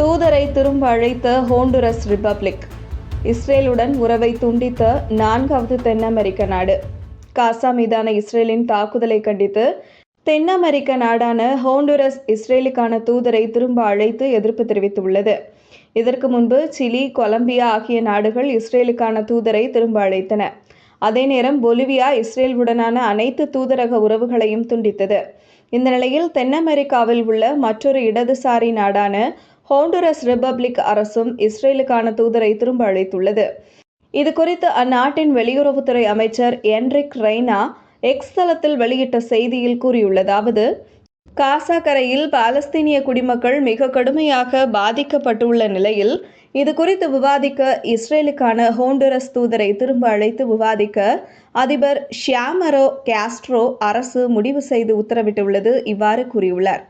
தூதரை திரும்ப அழைத்த ஹோண்டுரஸ் ரிபப்ளிக். இஸ்ரேலுடன் உறவை துண்டித்த நான்காவது தென் அமெரிக்க நாடு. காசா மீதான இஸ்ரேலின் தாக்குதலை கண்டித்து தென் அமெரிக்க நாடான ஹோண்டுரஸ் இஸ்ரேலுக்கான தூதரை திரும்ப அழைத்து எதிர்ப்பு தெரிவித்துள்ளது. இதற்கு முன்பு சிலி கொலம்பியா ஆகிய நாடுகள் இஸ்ரேலுக்கான தூதரை திரும்ப அழைத்தன. அதே நேரம் பொலிவியா இஸ்ரேலுடனான அனைத்து தூதரக உறவுகளையும் துண்டித்தது. இந்த நிலையில் தென் அமெரிக்காவில் உள்ள மற்றொரு இடதுசாரி நாடான ஹோண்டுரஸ் ரிபப்ளிக் அரசும் இஸ்ரேலுக்கான தூதரை திரும்ப அழைத்துள்ளது. இது குறித்து அந்நாட்டின் வெளியுறவுத்துறை அமைச்சர் என்ரிக் ரெய்னா எக்ஸ் தளத்தில் வெளியிட்ட செய்தியில் கூறியுள்ளதாவது காசா கரையில் பாலஸ்தீனிய குடிமக்கள் மிக கடுமையாக பாதிக்கப்பட்டுள்ள நிலையில் இது குறித்து விவாதிக்க இஸ்ரேலுக்கான ஹோண்டுரஸ் தூதரை திரும்ப அழைத்து விவாதிக்க அதிபர் ஷியாமரோ காஸ்ட்ரோ அரசு முடிவு செய்து உத்தரவிட்டுள்ளது இவ்வாறு கூறியுள்ளார்.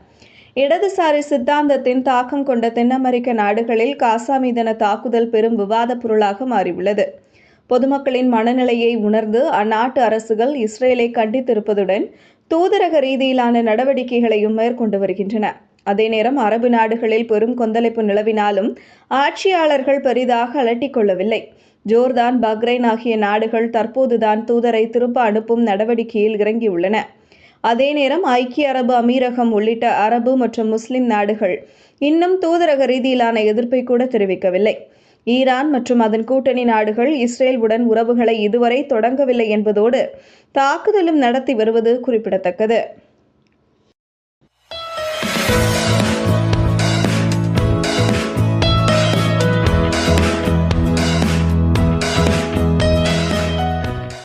இடதுசாரி சித்தாந்தத்தின் தாக்கம் கொண்ட தென் அமெரிக்க நாடுகளில் காசா மீதான தாக்குதல் பெரும் விவாதப் பொருளாக மாறியுள்ளது. பொதுமக்களின் மனநிலையை உணர்ந்து அந்நாட்டு அரசுகள் இஸ்ரேலை கண்டித்திருப்பதுடன் தூதரக ரீதியிலான நடவடிக்கைகளையும் மேற்கொண்டு வருகின்றன. அதே நேரம் அரபு நாடுகளில் பெரும் கொந்தளிப்பு நிலவினாலும் ஆட்சியாளர்கள் பெரிதாக அலட்டிக் கொள்ளவில்லை. ஜோர்தான் பக்ரைன் ஆகிய நாடுகள் தற்போதுதான் தூதரை திரும்ப அனுப்பும் நடவடிக்கையில் இறங்கியுள்ளன. அதே நேரம் ஐக்கிய அரபு அமீரகம் உள்ளிட்ட அரபு மற்றும் முஸ்லிம் நாடுகள் இன்னும் தூதரக ரீதியிலான எதிர்ப்பை கூட தெரிவிக்கவில்லை. ஈரான் மற்றும் அதன் கூட்டணி நாடுகள் இஸ்ரேல் உடன் உறவுகளை இதுவரை தொடங்கவில்லை என்பதோடு தாக்குதலும் நடத்தி வருவது குறிப்பிடத்தக்கது.